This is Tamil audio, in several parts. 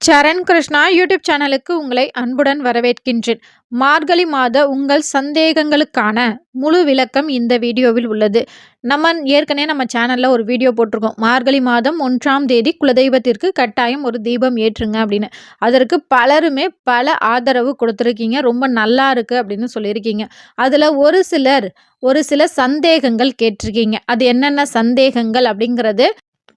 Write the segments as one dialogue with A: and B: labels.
A: சரண் கிருஷ்ணா யூடியூப் சேனலுக்கு உங்களை அன்புடன் வரவேற்கின்றேன். மார்கழி மாத உங்கள் சந்தேகங்களுக்கான முழு விளக்கம் இந்த வீடியோவில் உள்ளது. நம்ம ஏற்கனவே நம்ம சேனலில் ஒரு வீடியோ போட்டிருக்கோம். மார்கழி மாதம் ஒன்றாம் தேதி குலதெய்வத்திற்கு கட்டாயம் ஒரு தீபம் ஏற்றுங்க அப்படின்னு. அதற்கு பலருமே பல ஆதரவு கொடுத்துருக்கீங்க. ரொம்ப நல்லா இருக்குது அப்படின்னு சொல்லியிருக்கீங்க. அதில் ஒரு சிலர் ஒரு சில சந்தேகங்கள் கேட்டிருக்கீங்க. அது என்னென்ன சந்தேகங்கள் அப்படிங்கிறது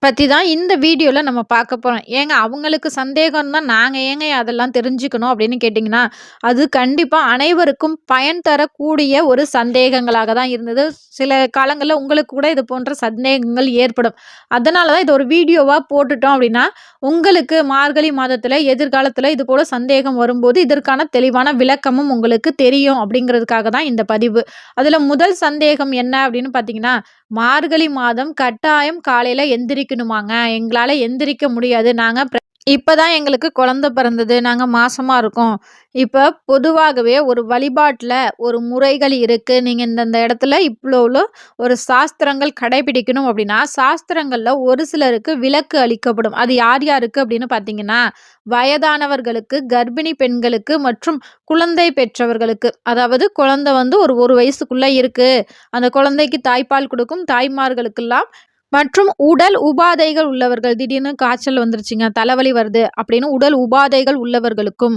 A: பற்றி தான் இந்த வீடியோவில் நம்ம பார்க்க போகிறோம் ஏங்க அவங்களுக்கு சந்தேகம் தான் நாங்கள் ஏங்க அதெல்லாம் தெரிஞ்சுக்கணும் அப்படின்னு கேட்டிங்கன்னா அது கண்டிப்பாக அனைவருக்கும் பயன் தரக்கூடிய ஒரு சந்தேகங்களாக தான் இருந்தது. சில காலங்களில் உங்களுக்கு கூட இது போன்ற சந்தேகங்கள் ஏற்படும். அதனால தான் இது ஒரு வீடியோவாக போட்டுட்டோம் அப்படின்னா உங்களுக்கு மார்கழி மாதத்தில் எதிர்காலத்தில் இது போல் சந்தேகம் வரும்போது இதற்கான தெளிவான விளக்கமும் உங்களுக்கு தெரியும் அப்படிங்கிறதுக்காக தான் இந்த பதிவு. அதில் முதல் சந்தேகம் என்ன அப்படின்னு பார்த்தீங்கன்னா மார்கழி மாதம் கட்டாயம் காலையில் எந்திரிக்கணுமாங்க எங்களால் எந்திரிக்க முடியாது. நாங்கள் இப்போ தான் எங்களுக்கு குழந்த பிறந்தது. நாங்கள் மாசமாக இருக்கோம். இப்போ பொதுவாகவே ஒரு வழிபாட்டில் ஒரு முறைகள் இருக்குது நீங்கள் இந்தந்த இடத்துல இவ்வளோ ஒரு சாஸ்திரங்கள் கடைபிடிக்கணும் அப்படின்னா சாஸ்திரங்களில் ஒரு சிலருக்கு விலக்கு அளிக்கப்படும். அது யார் யாருக்கு அப்படின்னு பார்த்தீங்கன்னா வயதானவர்களுக்கு கர்ப்பிணி பெண்களுக்கு மற்றும் குழந்தை பெற்றவர்களுக்கு. அதாவது குழந்தை வந்து ஒரு ஒரு வயசுக்குள்ளே இருக்குது அந்த குழந்தைக்கு தாய்ப்பால் கொடுக்கும். தாய்மார்களுக்கெல்லாம் மற்றும் உடல் உபாதைகள் உள்ளவர்கள். திடீர்னு காய்ச்சல் வந்துருச்சுங்க தலைவலி வருது அப்படின்னு உடல் உபாதைகள் உள்ளவர்களுக்கும்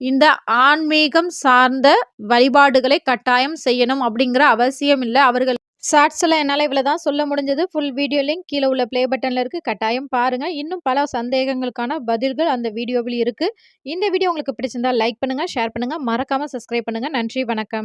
A: இந்த ஆன்மீகம் சார்ந்த வழிபாடுகளை கட்டாயம் செய்யணும் அப்படிங்கிற அவசியம் இல்லை. அவர்கள் ஷார்ட்ஸில் என்னால் இவ்வளோ தான் சொல்ல முடிஞ்சது. ஃபுல் வீடியோ லிங்க் கீழே உள்ள ப்ளே பட்டனில் இருக்குது கட்டாயம் பாருங்கள் இன்னும் பல சந்தேகங்களுக்கான பதில்கள் அந்த வீடியோவில் இருக்குது இந்த வீடியோ உங்களுக்கு பிடிச்சிருந்தால் லைக் பண்ணுங்கள் ஷேர் பண்ணுங்கள் மறக்காமல் சப்ஸ்கிரைப் பண்ணுங்கள் நன்றி வணக்கம்.